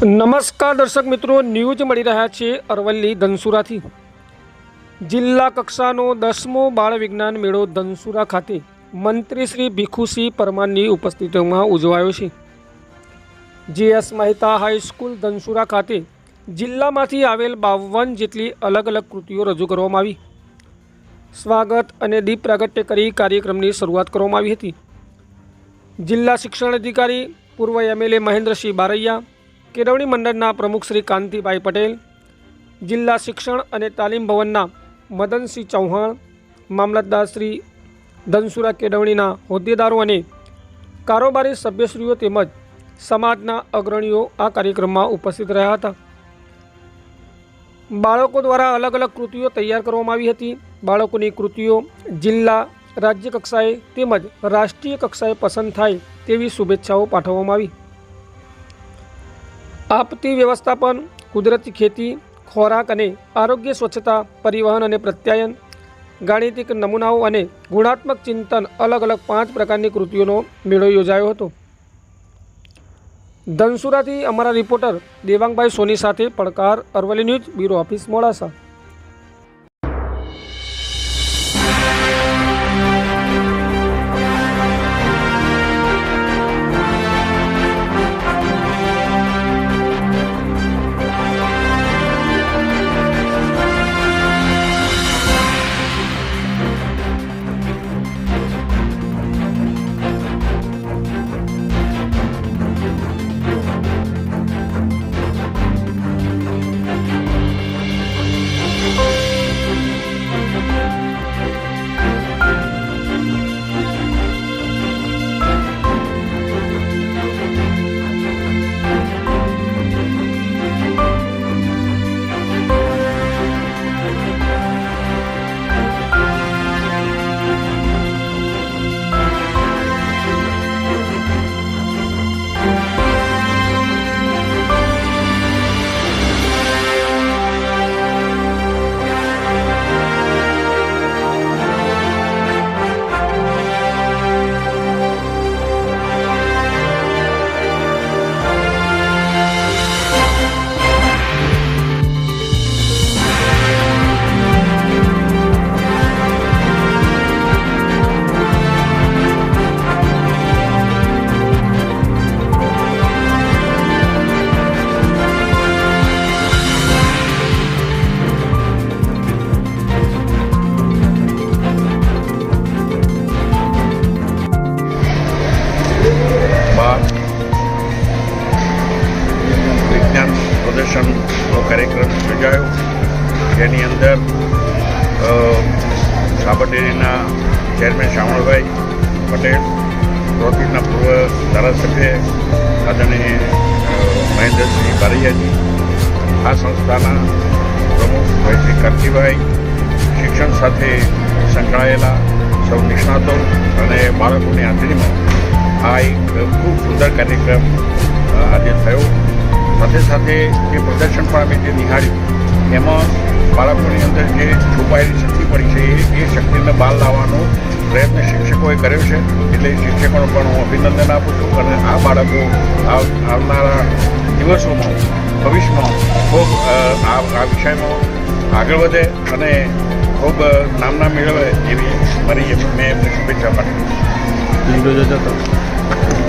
નમસ્કાર દર્શક મિત્રો, ન્યૂઝ મળી રહ્યા છે અરવલ્લી ધનસુરાથી. જિલ્લા કક્ષાનો દસમો બાળ વિજ્ઞાન મેળો ધનસુરા ખાતે મંત્રી શ્રી ભીખુસિંહ પરમારની ઉપસ્થિતિમાં ઉજવાયો છે. જીએસ મહેતા હાઈસ્કૂલ ધનસુરા ખાતે જિલ્લામાંથી આવેલ બાવન જેટલી અલગ અલગ કૃતિઓ રજૂ કરવામાં આવી. સ્વાગત અને દીપ પ્રાગટ્ય કરી કાર્યક્રમની શરૂઆત કરવામાં આવી હતી. જિલ્લા શિક્ષણ અધિકારી પૂર્વ એમએલએ મહેન્દ્રસિંહ બારૈયા કેળવણી મંડળના પ્રમુખ શ્રી કાંતિભાઈ પટેલ, જિલ્લા શિક્ષણ અને તાલીમ ભવનના મદનસિંહ ચૌહાણ, મામલતદાર શ્રી ધનસુરા કેળવણીના હોદ્દેદારો અને કારોબારી સભ્યશ્રીઓ તેમજ સમાજના અગ્રણીઓ આ કાર્યક્રમમાં ઉપસ્થિત રહ્યા હતા. બાળકો દ્વારા અલગ અલગ કૃતિઓ તૈયાર કરવામાં આવી હતી. બાળકોની કૃતિઓ જિલ્લા રાજ્ય કક્ષાએ તેમજ રાષ્ટ્રીય કક્ષાએ પસંદ થાય તેવી શુભેચ્છાઓ પાઠવવામાં આવી. આપતી વ્યવસ્થાપન, કુદરતી ખેતી, ખોરાક અને આરોગ્ય, સ્વચ્છતા, પરિવહન અને પ્રત્યાયન, ગાણિતિક નમૂનાઓ અને ગુણાત્મક ચિંતન અલગ અલગ પાંચ પ્રકારની કૃતિઓનો મેળો યોજાયો હતો. ધનસુરાથી અમારા રિપોર્ટર દેવાંગભાઈ સોની સાથે પડકાર Aravalli news, bureau office, Modasa. અંદર સાબર ડેરીના ચેરમેન શામળભાઈ પટેલ, રોટરીના પૂર્વ ધારાસભ્ય આદરણીય મહેન્દ્રસિંહ બારૈયાજી, આ સંસ્થાના પ્રમુખ ભાઈ શ્રી કાંતિભાઈ શિક્ષણ સાથે સંકળાયેલા સૌ નિષ્ણાતો અને બાળકોની હાજરીમાં આ એક ખૂબ સુંદર કાર્યક્રમ આજે થયો. સાથે સાથે જે પ્રદર્શન પણ અમે જે નિહાળ્યું એમાં બાળકોની અંદર જે છુપાયેલી શક્તિ પડી છે, એ શક્તિને બહાર લાવવાનો પ્રયત્ન શિક્ષકોએ કર્યો છે. એટલે શિક્ષકોને પણ હું અભિનંદન આપું છું અને આ બાળકો આવ- આવનારા દિવસોમાં, ભવિષ્યમાં ખૂબ આ વિષયમાં આગળ વધે અને ખૂબ નામના મેળવે એવી મારી મેં એમને શુભેચ્છા પાઠવી